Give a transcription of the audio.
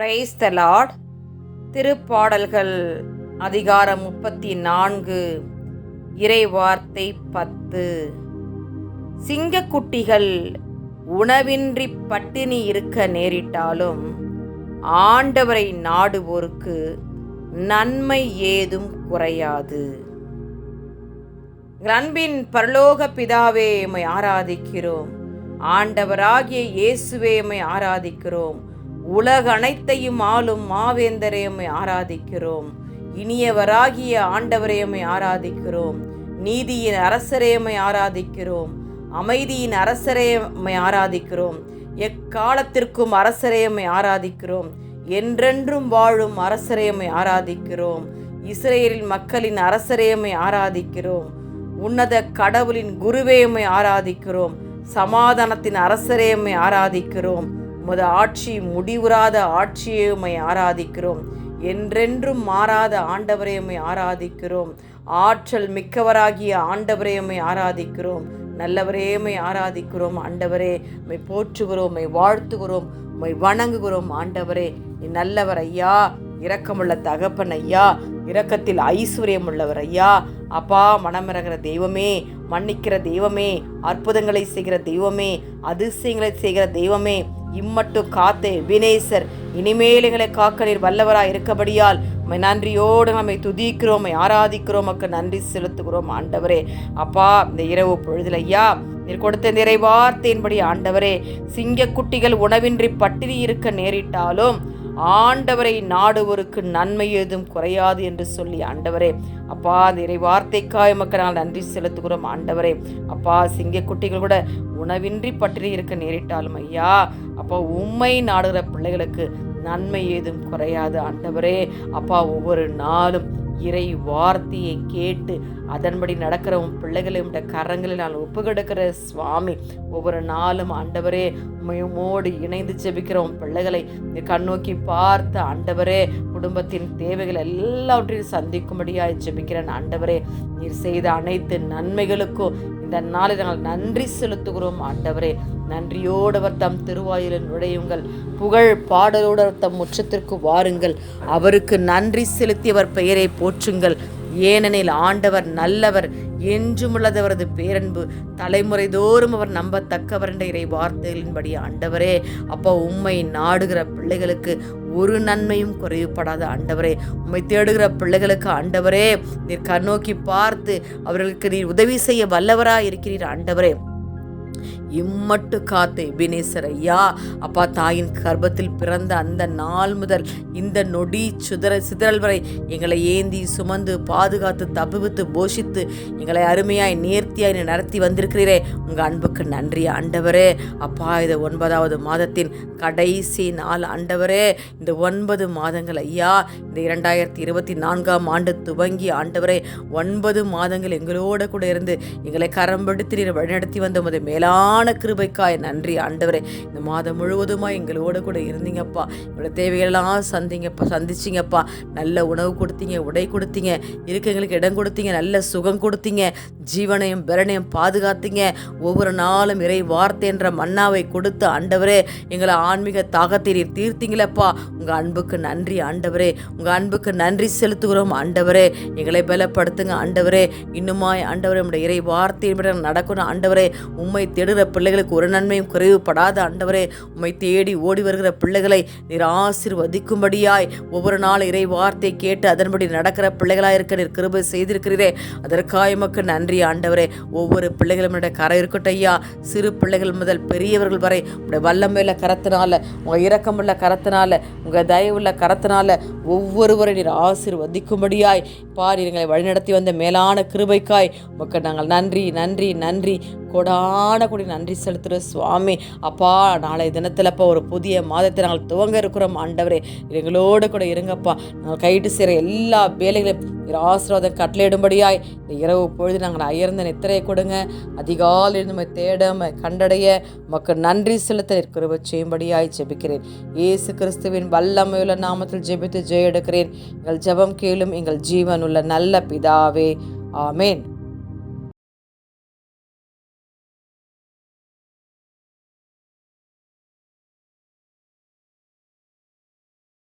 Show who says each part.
Speaker 1: Praise the Lord திருப்பாடல்கள் அதிகாரம் முப்பத்தி நான்கு இறைவார்த்தை பத்து. சிங்கக்குட்டிகள் உணவின்றி பட்டினி இருக்க நேரிட்டாலும் ஆண்டவரை நாடுவோருக்கு நன்மை ஏதும் குறையாது. எங்கள் அன்பின் பரலோக பிதாவே எம்மை ஆராதிக்கிறோம். ஆண்டவராகிய இயேசுவே எம்மை ஆராதிக்கிறோம். உலக அனைத்தையும் ஆளும் மாவேந்தரையமை ஆராதிக்கிறோம். இனியவராகிய ஆண்டவரையமை ஆராதிக்கிறோம். நீதியின் அரசரையமை ஆராதிக்கிறோம். அமைதியின் அரசரையமை ஆராதிக்கிறோம். எக்காலத்திற்கும் அரசரையமை ஆராதிக்கிறோம். என்றென்றும் வாழும் அரசரையமை ஆராதிக்கிறோம். இஸ்ரேலின் மக்களின் அரசரையமை ஆராதிக்கிறோம். உன்னத கடவுளின் குருவேயமை ஆராதிக்கிறோம். சமாதானத்தின் அரசரையமை ஆராதிக்கிறோம். உமது ஆட்சி முடிவுறாத ஆட்சியம்மை ஆராதிக்கிறோம். என்றென்றும் மாறாத ஆண்டவரையம்மை ஆராதிக்கிறோம். ஆற்றல் மிக்கவராகிய ஆண்டவரையம்மை ஆராதிக்கிறோம். நல்லவரேமை ஆராதிக்கிறோம் ஆண்டவரே. உமை போற்றுகிறோம் உமை வாழ்த்துகிறோம் உமை வணங்குகிறோம் ஆண்டவரே. நீ நல்லவர் ஐயா இரக்கமுள்ள தகப்பன் ஐயா. இரக்கத்தில் ஐஸ்வர்யம் உள்ளவர் ஐயா. அப்பா மனமிறகிற தெய்வமே மன்னிக்கிற தெய்வமே அற்புதங்களை செய்கிற தெய்வமே அதிசயங்களை செய்கிற தெய்வமே இம்மட்டும் காத்தே வினேசர் இனிமேல் காக்க நீர் வல்லவராய் இருக்கபடியால் நன்றியோடு நம்மை துதிக்கிறோம் ஆராதிக்கிறோம் மக்கள் நன்றி செலுத்துகிறோம் ஆண்டவரே. அப்பா இந்த இரவு பொழுதுலையா நீர் கொடுத்த நிறைவார்த்தையின்படி ஆண்டவரே சிங்கக்குட்டிகள் உணவின்றி பட்டினி இருக்க நேரிட்டாலும் ஆண்டவரை நாடுவோருக்கு நன்மை ஏதும் குறையாது என்று சொல்லி ஆண்டவரே அப்பா அந்த இறை வார்த்தைக்காய் மக்கள் நாங்கள் நன்றி செலுத்துகிறோம். ஆண்டவரே அப்பா சிங்கக்குட்டிகள் கூட உணவின்றி பற்றி இருக்க நேரிட்டாலும் ஐயா அப்பா உண்மை நாடுகிற பிள்ளைகளுக்கு நன்மை ஏதும் குறையாது. ஆண்டவரே அப்பா ஒவ்வொரு நாளும் இறை வார்த்தையை கேட்டு அதன்படி நடக்கிற உன் பிள்ளைகளை உடைய கரங்களில் நான் ஒப்புக்கெடுக்கிற சுவாமி. ஒவ்வொரு நாளும் ஆண்டவரே உண்மையுமோடு இணைந்து செபிக்கிற உன் பிள்ளைகளை கண்ணோக்கி பார்த்து ஆண்டவரே குடும்பத்தின் தேவைகள் எல்லாவற்றையும் சந்திக்கும்படியாய் ஜெபிக்கிறேன் ஆண்டவரே. நீர் செய்த அனைத்து நன்மைகளுக்கும் இந்த நாளில் நாங்கள் நன்றி செலுத்துகிறோம் ஆண்டவரே. நன்றியோடவர் தம் திருவாயிலில் நுழையுங்கள். புகழ் பாடலோடு தம் முற்றத்திற்கு வாருங்கள். அவருக்கு நன்றி செலுத்தி அவர் பெயரை போற்றுங்கள். ஏனெனில் ஆண்டவர் நல்லவர் என்றுமுள்ளதவரது பேரன்பு. தலைமுறை தோறும் அவர் நம்பத்தக்கவர் என்ற இறை வார்த்தைகளின்படி ஆண்டவரே அப்போ உம்மை நாடுகிற பிள்ளைகளுக்கு ஒரு நன்மையும் குறைவுபடாத ஆண்டவரே. உம்மை தேடுகிற பிள்ளைகளுக்கு ஆண்டவரே நீர் கண்ணோக்கி பார்த்து அவர்களுக்கு நீர் உதவி செய்ய வல்லவராக இருக்கிறீர் ஆண்டவரே. இம்மட்டு காத்து எபினேசர் ஐயா. அப்பா தாயின் கர்ப்பத்தில் பிறந்த அந்த நாள் முதல் இந்த நொடி சுதற சிதறல் வரை எங்களை ஏந்தி சுமந்து பாதுகாத்து தப்புவித்து போஷித்து எங்களை அருமையாய் நேர்த்தியாய் நீ நடத்தி வந்திருக்கிறீரே. உங்கள் அன்புக்கு நன்றி ஆண்டவரே. அப்பா இது ஒன்பதாவது மாதத்தின் கடைசி நாள் ஆண்டவரே. இந்த ஒன்பது மாதங்கள் ஐயா இந்த இரண்டாயிரத்தி இருபத்தி நான்காம் ஆண்டு துவங்கி ஆண்டவரே ஒன்பது மாதங்கள் எங்களோட கூட இருந்து எங்களை கரம்படுத்தி வழிநடத்தி வந்த உமது மேலான கிருபைக்காய். நன்றி ஆண்டவரே. இந்த மாதம் முழுவதுமாக எங்களோட கூட இருந்தீங்கப்பா. எங்களோட தேவைகளெல்லாம் சந்திங்கப்பா சந்திச்சிங்கப்பா. நல்ல உணவு கொடுத்தீங்க உடை கொடுத்தீங்க. இருக்க எங்களுக்கு இடம் கொடுத்தீங்க நல்ல சுகம் கொடுத்தீங்க. ஜீவனையும் பரணையும் பாதுகாத்தீங்க. ஒவ்வொரு நாளும் இறை வார்த்தை என்ற மன்னாவை கொடுத்து ஆண்டவரே எங்களை ஆன்மீக தாகத்தை நீர் தீர்த்தீங்களப்பா. உங்கள் அன்புக்கு நன்றி ஆண்டவரே. உங்கள் அன்புக்கு நன்றி செலுத்துகிறோம் ஆண்டவரே. எங்களை பலப்படுத்துங்க ஆண்டவரே. இன்னுமாய் ஆண்டவரே நம்முடைய இறை வார்த்தையின்படி நடக்கணும் ஆண்டவரே. உண்மை தேடுகிற பிள்ளைகளுக்கு ஒரு நன்மையும் குறைவுபடாத ஆண்டவரே உம்மை தேடி ஓடி வருகிற பிள்ளைகளை நீர் ஆசிர்வதிக்கும்படியாய் ஒவ்வொரு நாள் இறை வார்த்தை கேட்டு அதன்படி நடக்கிற பிள்ளைகளாக இருக்க நீர் கிருபை செய்திருக்கிறீரே. அதற்காக எமக்கு நன்றி ஆண்டவரே. ஒவ்வொரு பிள்ளைகளும் கரை இருக்கட்டும் ஐயா. சிறு பிள்ளைகள் முதல் பெரியவர்கள் வரை உங்களுடைய வல்லமையில கரத்தினால உங்கள் இரக்கமுள்ள கரத்தினால உங்கள் தயவுள்ள கரத்தினால ஒவ்வொருவரை நீர் ஆசிர்வதிக்கும்படியாய் பார் எங்களை வழிநடத்தி வந்த மேலான கிருபைக்காய் உமக்கு நாங்கள் நன்றி நன்றி நன்றி. கொடான கொடி நன்றி செலுத்துகிற சுவாமி. அப்பா நாளைய தினத்தில்ப்பா ஒரு புதிய மாதத்தை நாங்கள் துவங்க இருக்கிறோம். ஆண்டவரே எங்களோடு கூட இருங்கப்பா. நாங்கள் கைட்டு செய்கிற எல்லா வேலைகளையும் ஆசீர்வாதம் கட்டளையிடும்படியாய் இந்த இரவு பொழுது நாங்கள் அயர்ந்த நித்திரையை கொடுங்க. அதிகாலையில் நம்ம தேட கண்டடைய உமக்கு நன்றி செலுத்த இருக்கிறவ செய்யும்படியாய் ஜெபிக்கிறேன். இயேசு கிறிஸ்துவின் வல்லமையுள்ள நாமத்தில் ஜெபித்து ஜெய எடுக்கிறேன் எங்கள் ஜெபம் கேளும் எங்கள் ஜீவனுள்ள நல்ல பிதாவே. ஆமேன்.